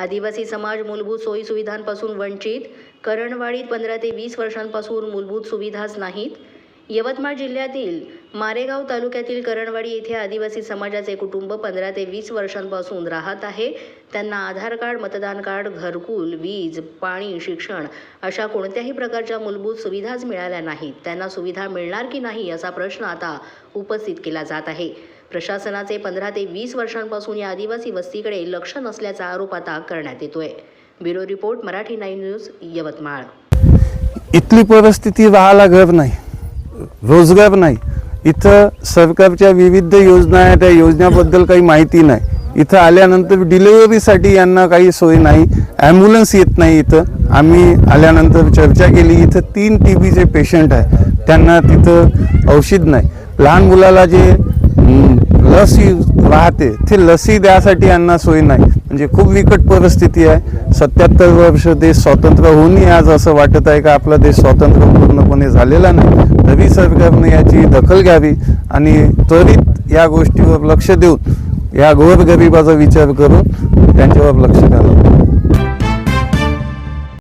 आदिवासी समाज मूलभूत सोयीसुविधांपासून वंचित. करणवाडीत पंधरा ते वीस वर्षांपासून मूलभूत सुविधाच नाहीत. यवतमाळ जिल्ह्यातील मारेगाव तालुक्यातील करणवाडी येथे आदिवासी समाजाचे कुटुंब पंधरा ते वीस वर्षांपासून राहत आहे. त्यांना आधार कार्ड मतदान कार्ड घरकुल वीज पाणी शिक्षण अशा कोणत्याही प्रकारच्या मूलभूत सुविधाच मिळाल्या नाहीत. त्यांना सुविधा मिळणार की नाही असा प्रश्न आता उपस्थित केला जात आहे. प्रशासनाचे पंधरा ते वीस वर्षांपासून या आदिवासी वस्तीकडे लक्ष नसल्याचा आरोप आता करण्यात येतोय. Bureau report Marathi nine news Yavatmal. इथली परिस्थिती राहायला घर नाही रोजगार नाही. इथं सरकारच्या विविध योजना आहे त्या योजनाबद्दल काही माहिती नाही. इथं आल्यानंतर डिलिव्हरीसाठी यांना काही सोय नाही ॲम्ब्युलन्स येत नाही इथं. आम्ही आल्यानंतर चर्चा केली इथं तीन टी बीचे पेशंट आहे त्यांना तिथं औषध नाही. लहान मुलाला जे लस राहते. ते लसी द्यासाठी यांना सोयी नाही. म्हणजे खूप विकट परिस्थिती आहे. सत्याहत्तर वर्ष देश स्वतंत्र होऊनही आज असं वाटत आहे का आपला देश स्वतंत्र पूर्णपणे झालेला नाही? तरी सरकारने याची दखल घ्यावी आणि त्वरित या गोष्टीवर लक्ष देऊन या गोरगरिबाचा विचार करून त्यांच्यावर लक्ष घालावं.